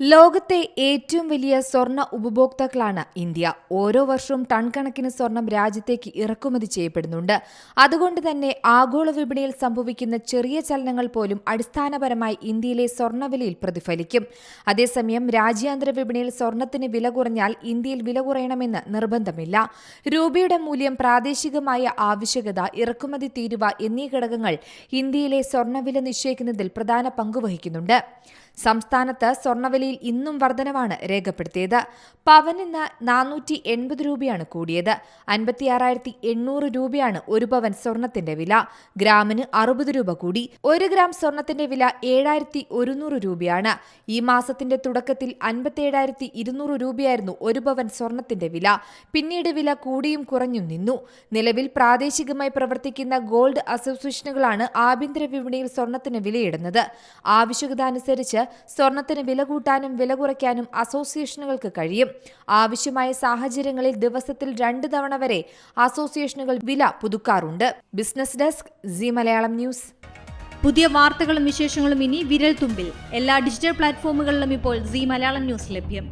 ലോകത്തെ ഏറ്റവും വലിയ സ്വർണ ഉപഭോക്താക്കളാണ് ഇന്ത്യ. ഓരോ വർഷവും ടൺ കണക്കിന് സ്വർണം രാജ്യത്തേക്ക് ഇറക്കുമതി ചെയ്യപ്പെടുന്നുണ്ട്. അതുകൊണ്ട് തന്നെ ആഗോള വിപണിയിൽ സംഭവിക്കുന്ന ചെറിയ ചലനങ്ങൾ പോലും അടിസ്ഥാനപരമായി ഇന്ത്യയിലെ സ്വർണവിലയിൽ പ്രതിഫലിക്കും. അതേസമയം രാജ്യാന്തര വിപണിയിൽ സ്വർണത്തിന് വില കുറഞ്ഞാൽ ഇന്ത്യയിൽ വില കുറയണമെന്ന് നിർബന്ധമില്ല. രൂപയുടെ മൂല്യം പ്രാദേശികമായ ആവശ്യകത ഇറക്കുമതി തീരുവ എന്നീ ഘടകങ്ങൾ ഇന്ത്യയിലെ സ്വർണവില നിശ്ചയിക്കുന്നതിൽ പ്രധാന പങ്കുവഹിക്കുന്നുണ്ട് സംസ്ഥാനത്ത് സ്വർണവിലയിൽ ഇന്നും വർധനവാണ് രേഖപ്പെടുത്തിയത്. പവന് ഇന്ന് നാനൂറ്റി എൺപത് രൂപയാണ് കൂടിയത്. അൻപത്തിയാറായിരത്തി എണ്ണൂറ് രൂപയാണ് ഒരു പവൻ സ്വർണത്തിന്റെ വില. ഗ്രാമിന് അറുപത് രൂപ കൂടി. ഒരു ഗ്രാം സ്വർണത്തിന്റെ വില ഏഴായിരത്തി ഒരുന്നൂറ് രൂപയാണ്. ഈ മാസത്തിന്റെ തുടക്കത്തിൽ അൻപത്തിയേഴായിരത്തി ഇരുന്നൂറ് രൂപയായിരുന്നു ഒരു പവൻ സ്വർണത്തിന്റെ വില. പിന്നീട് വില കൂടിയും കുറഞ്ഞും നിന്നു. നിലവിൽ പ്രാദേശികമായി പ്രവർത്തിക്കുന്ന ഗോൾഡ് അസോസിയേഷനുകളാണ് ആഭ്യന്തര വിപണിയിൽ സ്വർണത്തിന് വിലയിടുന്നത്. ആവശ്യകത അനുസരിച്ച് സ്വർണത്തിന് വില കൂട്ടാനും വില കുറയ്ക്കാനും അസോസിയേഷനുകൾക്ക് കഴിയും. ആവശ്യമായ സാഹചര്യങ്ങളിൽ ദിവസത്തിൽ രണ്ട് തവണ വരെ അസോസിയേഷനുകൾ വില പുതുക്കാറുണ്ട്. Business desk G Malayalam news. പുതിയ വാർത്തകളും വിശേഷങ്ങളും ഇനി വിരൽ തുമ്പിൽ എല്ലാ ഡിജിറ്റൽ പ്ലാറ്റ്ഫോമുകളിലും ഇപ്പോൾ സി മലയാളം ന്യൂസ് ലഭ്യം.